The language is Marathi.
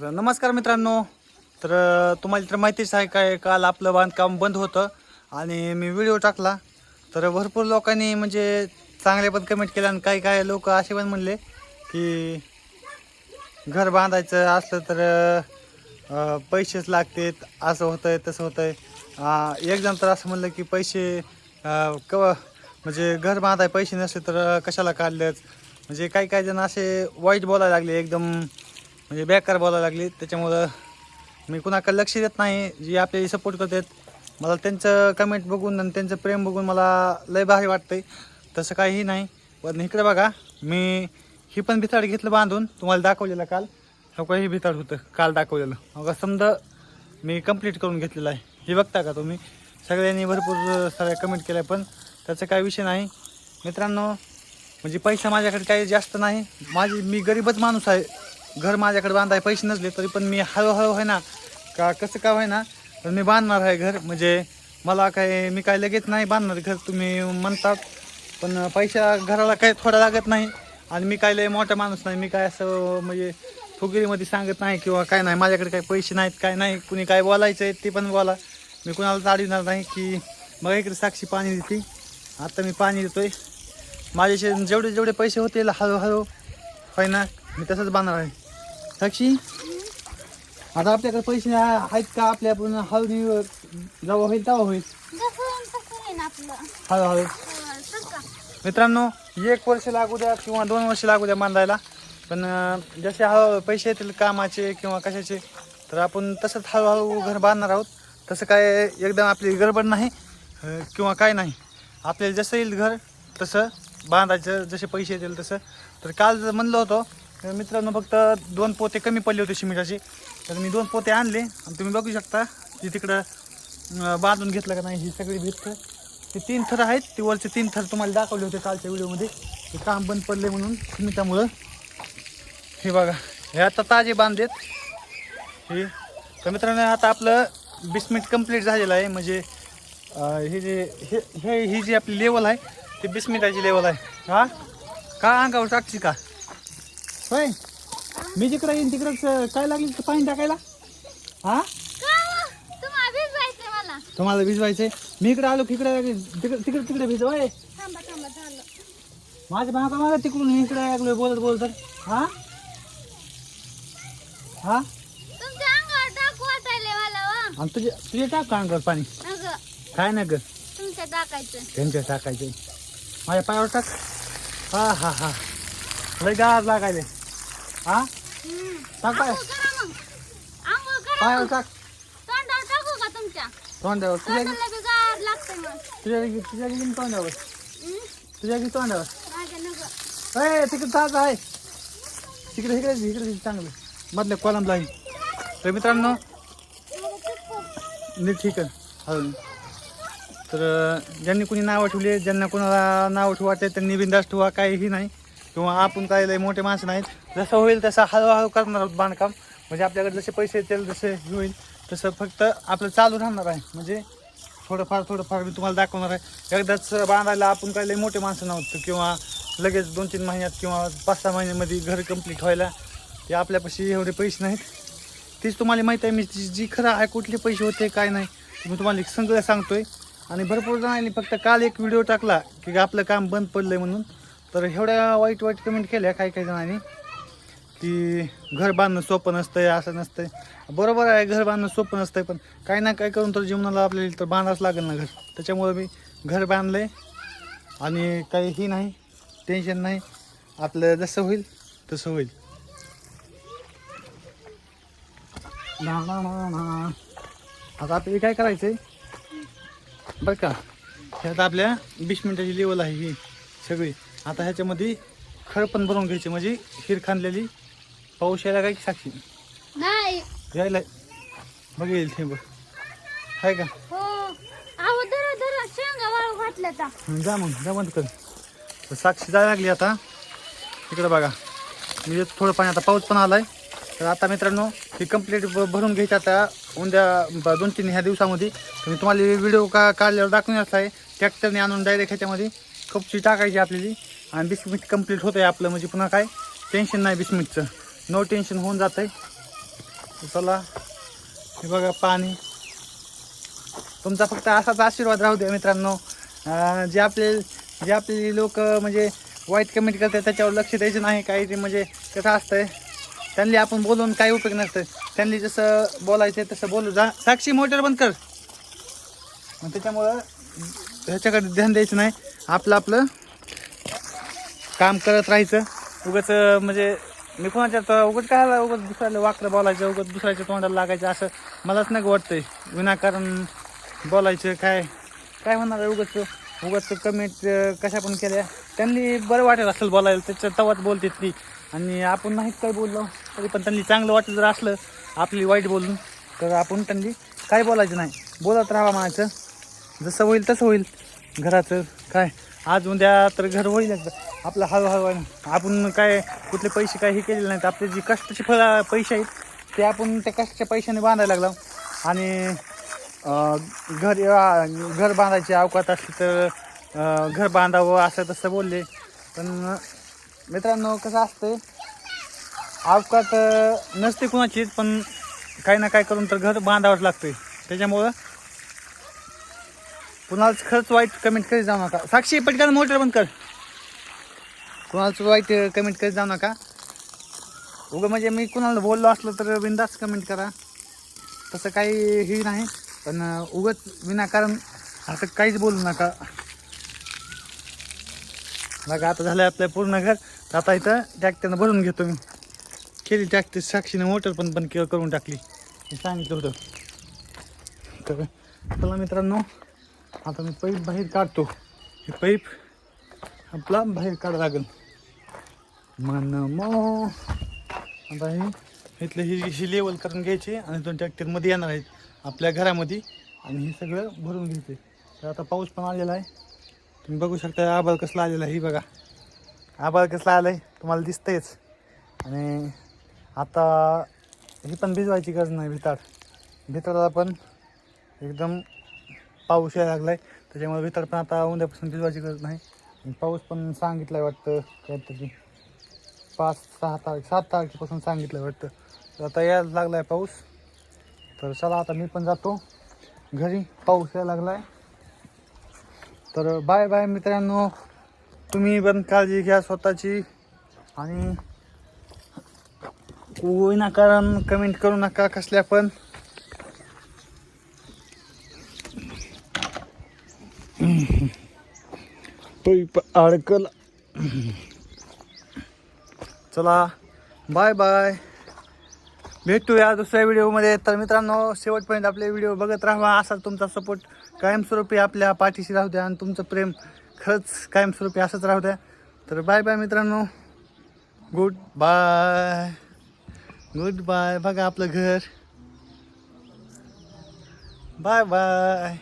तर नमस्कार मित्रांनो. तर तुम्हाला तर माहितीच आहे काय काल आपलं बांधकाम बंद होतं आणि मी व्हिडिओ टाकला. तर भरपूर लोकांनी म्हणजे चांगले पण कमेंट केले आणि काही काही लोक असे पण म्हणले की घर बांधायचं असलं तर पैसेच लागतात असं होतंय तसं होतं आहे एक जण तर असं म्हणलं की पैसे अ, कव म्हणजे घर बांधाय पैसे नसले तर कशाला काढलेच म्हणजे काही काही जण असे वाईट बोलायला लागले एकदम म्हणजे बेकार बोलायला लागली. त्याच्यामुळं मी कुणाकडे लक्ष देत नाही जी आपल्याला सपोर्ट करतात. मला त्यांचं कमेंट बघून आणि त्यांचं प्रेम बघून मला लय भारी वाटतंय. तसं काहीही नाही. पण इकडे बघा मी ही पण भिताड घेतलं बांधून. तुम्हाला दाखवलेलं काल. हो हे भिताड होतं काल दाखवलेलं. मग समजा मी कंप्लीट करून घेतलेलं आहे. हे बघता का तुम्ही? सगळ्यांनी भरपूर सगळ्या कमेंट केल्या पण त्याचा काही विषय नाही. मित्रांनो म्हणजे पैसा माझ्याकडे काही जास्त नाही. माझी मी गरीबच माणूस आहे. घर माझ्याकडे बांधाय पैसे नसले तरी पण मी हळूहळू आहे ना का कसं का आहे ना तर मी बांधणार आहे घर. म्हणजे मला काय मी काय लगेच नाही बांधणार घर तुम्ही म्हणतात. पण पैसा घराला काही थोडा लागत नाही. आणि मी काय लय मोठा माणूस नाही मी काय असं म्हणजे फुगिरीमध्ये सांगत नाही किंवा काय नाही. माझ्याकडे काही पैसे नाहीत काय नाही. कुणी काय बोलायचं आहे ते पण बोला. मी कुणाला चालविणार नाही की मग इकडे साक्षी पाणी देते. आता मी पाणी देतोय. माझ्याशी जेवढे जेवढे पैसे होतील हळूहळू होय ना मी तसंच बांधणार आहे. साक्षी? आता आपल्याकडे पैसे आ- आहेत का? आपल्या आपण हळदी जेव्हा होईल तेव्हा होईल. जसं तसं आहे ना आपलं हळूहळू. अं, तसं मित्रांनो एक वर्ष लागू द्या किंवा दोन वर्ष लागू द्या बांधायला. पण अं, जसे हळू पैसे येतील कामाचे किंवा कशाचे तर आपण तसंच हळूहळू घर बांधणार आहोत. तसं काय एकदम आपली गडबड नाही अं, किंवा काय नाही. आपल्याला जसं येईल घर तसं बांधायचं. जसे पैसे येतील तसं. तर काल जर म्हणलं होतं तर मित्रांनो फक्त दोन पोते कमी पडले होते शिमिटाचे तर मी दोन पोते आणले. आणि तुम्ही बघू शकता की तिकडं बांधून घेतलं का नाही ही सगळी भिंत. ते तीन थर आहेत. ते वरचे तीन थर तुम्हाला दाखवले होते कालच्या व्हिडिओमध्ये. ते काम बंद पडले म्हणून शिमिटामुळं हे बघा हे आता ताजे बांधलेत. हे तर मित्रांनो आता आपलं बिस्मिट कंप्लीट झालेलं आहे. म्हणजे हे जे हे हे ही जी आपली लेवल आहे ती बिस्मिटाची लेवल आहे. हा? का अंगावर टाकची का? होय? मी जिकडं येईन तिकडंच काय लागली तर पाणी टाकायला? हा? तुम्हाला भिजवायचंय? मी इकडे आलो तिकडे तिकडे तिकडे तिकडे भिजवाय माझ्या मागा मागा तिकडून इकडे ऐकलोय बोलत बोलत. हा? हा? आणि तुझे तुझे टाक का अंगावर पाणी? काय ना ग. तुमच्या टाकायचं. त्यांच्या माझ्या पायावर टाक. हा हा हा. लय गाज लागायला. हा. टाक पाय आंघोळ करा मग. आंघोळ करा पायावर मग. टाक. तोंडावर टाकू का तुमच्या? तोंडावर. तुझ्या तोंडाला बी गार लागतंय मग. तुझ्या तुझ्या गेली तोंडावर. हम्म? तुझ्या गेली तोंडावर. माझ्या नगं ए तिकडे ताज आहे. तिकडे इकडे इकडे चांगलं. मधल्या कॉलमला आहे तर मित्रांनो नीट ठीक आहे. हळू तर अं, ज्यांनी कोणी नावं ठेवली ज्यांना कोणाला नाव ठेवायचं त्यांनी बिंदास ठेवा काहीही नाही. किंवा आपण काय लय मोठे माणसं नाहीत. जसं होईल तसं हळूहळू करणार आहोत बांधकाम. म्हणजे आपल्याकडे जसे पैसे येतील जसे होईल तसं फक्त आपलं चालू राहणार आहे. म्हणजे थोडंफार थोडंफार मी तुम्हाला दाखवणार आहे. एकदाच बांधायला आपण काय लय मोठे माणसं नव्हतं किंवा लगेच दोन तीन महिन्यात किंवा पाच सहा महिन्यामध्ये घर कंप्लीट व्हायला ते आपल्यापाशी एवढे पैसे नाहीत. तीच तुम्हाला माहीत आहे मी जी खरं आहे कुठले पैसे होते काय नाही मी तुम्हाला सगळं सांगतोय. आणि भरपूर जणांनी फक्त काल एक व्हिडिओ टाकला की आपलं काम बंद पडलं आहे म्हणून. तर एवढ्या वाईट वाईट कमेंट केल्या काही काही जणांनी की घर बांधणं सोपं नसतंय असं नसतंय. बरोबर आहे घर बांधणं सोपं नसतंय पण काही ना काही करून तर जीवनाला आपल्याला तर बांधावंच लागेल ना घर. त्याच्यामुळे मी घर बांधलंय आणि काहीही नाही टेन्शन नाही. आपलं जसं होईल तसं होईल. ना ना ना ना. आता आपल्याला काय करायचं आहे बरं का. ह्यात आपल्या वीस मिनिटाची लेवल आहे ही सगळी. आता ह्याच्यामध्ये खळ पण भरून घ्यायची म्हणजे हिर खांदलेली पाऊस यायला काय साक्षी? नाही. यायला. बघेल ते बघ. आहे का? हो. अहो धरा धरा. शेंगा वाळू घातल्या आता हं, जा मग जा बंद कर. तर साक्षी जायला लागली आता. इकडे बघा. मी येतो थोडं पाणी. आता पाऊस पण आलाय. तर आता मित्रांनो ही कंप्लीट भरून घ्यायची आता उद्या ब- दोन तीन ह्या दिवसामध्ये. तर मी तुम्हाला व्हिडिओ का काढल्यावर दाखवून आहे ट्रॅक्टरने आणून डायरेक्ट ह्याच्यामध्ये कपची टाकायची आपल्याली. आणि बिस्मिट कंप्लीट होतं आहे आपलं म्हणजे पुन्हा काय? टेन्शन नाही बिस्मिटचं नो टेन्शन होऊन जातं आहे चला हे बघा पाणी. तुमचा फक्त असाच आशीर्वाद राहू द्या मित्रांनो. जे आपले जे आपले लोक म्हणजे वाईट कमेंट करतात त्याच्यावर लक्ष द्यायचं नाही. काही ते म्हणजे कसं असतंय त्यांनी आपण बोलून काही उपयोग नसतं त्यांनी जसं बोलायचं तसं बोलू. जा साक्षी मोटर बंद कर. त्याच्यामुळं ह्याच्याकडे ध्यान द्यायचं नाही. आपलं आपलं काम करत राहायचं. उगाच म्हणजे मी कोणाच्या तर काय उगत दुसऱ्याला वाकडं बोलायचं उगाच दुसऱ्याच्या तोंडाला लागायचं असं मलाच नाही वाटतंय. विनाकारण बोलायचं काय काय म्हणणार उगाच? उगाच कमेंट कशा पण केल्या. त्यांनी बरं वाटेल असेल बोलायला त्याच्या तवाच बोलते ती. आणि आपण नाहीच काय बोललो तरी पण त्यांनी चांगलं वाटलं जर असलं आपली वाईट बोलून तर आपण त्यांनी काय बोलायचं नाही. बोलत राहावा म्हणायचं जसं होईल तसं होईल. घराचं काय आज उद्या तर घर होईल एकदा. आपलं हळूहळू आहे. आपण काय कुठले पैसे काय हे केलेले नाहीत. आपले जे कष्टाचे फळ पैसे आहेत ते आपण त्या कष्टाच्या पैशाने बांधायला लागलो. आणि घर घर बांधायची अवकात असली तर घर बांधावं असं तसं बोलले. पण मित्रांनो कसं असतंय अवकात नसते कुणाचीच पण काही ना काय करून तर घर बांधावंच लागतंय. त्याच्यामुळं कुणालाच खरंच वाईट कमेंट करीत जाऊ नका. साक्षी पटकन मोटर बंद कर. कुणाचं वाईट कमेंट करीत जाऊ नका. उगं म्हणजे मी कुणाला बोललो असलो तर बिंदास कमेंट करा. तसं काही हे नाही पण उगत विनाकारण असं काहीच बोलू नका. बघा आता झालं आपलं पूर्ण घर. तर आता इथं ट्रॅक्टरनं भरून घेतो मी. केली ट्रॅक्टर साक्षीने मोटर पण बंद के- करून टाकली. हे सांगितलं होतं. तर चला मित्रांनो आता मी पैप बाहेर काढतो. हे पाईप आपला बाहेर काढावं लागेल. मन मो आता हे इथलं ही ही लेवल करून घ्यायची आणि दोन ट्रॅक्टरमध्ये येणार आहेत आपल्या घरामध्ये आणि हे सगळं भरून घ्यायचं. तर आता पाऊस पण आलेला आहे. तुम्ही बघू शकता आबाळ कसला आलेला आहे ही बघा. आबाळ कसला आलं आहे तुम्हाला दिसतंयच. आणि आता ही पण भिजवायची गरज नाही भिताड. भिताडाला पण एकदम पाऊस यायला लागलाय. त्याच्यामुळे भितर पण आता उद्यापासून भिजवायची गरज नाही. आणि पाऊस पण सांगितलं आहे वाटतं काहीतरी. पाच सहा तारीख सात तारखेपासून सांगितलं वाटतं. तर आता यायला लागला आहे पाऊस. तर चला आता मी पण जातो. घरी पाऊस यायला लागला आहे तर बाय बाय मित्रांनो. तुम्ही पण काळजी घ्या स्वतःची. आणि विनाकारण कमेंट करू नका कसल्या पण. पैप अडकल. चला बाय बाय भेटूया दुसऱ्या व्हिडिओमध्ये. तर मित्रांनो शेवटपर्यंत आपले व्हिडिओ बघत राहा. असा तुमचा सपोर्ट कायमस्वरूपी आपल्या पाठीशी राहू द्या आणि तुमचं प्रेम खरंच कायमस्वरूपी असंच राहू द्या. तर बाय बाय मित्रांनो. गुड बाय गुड बाय बघा आपलं घर. Bye bye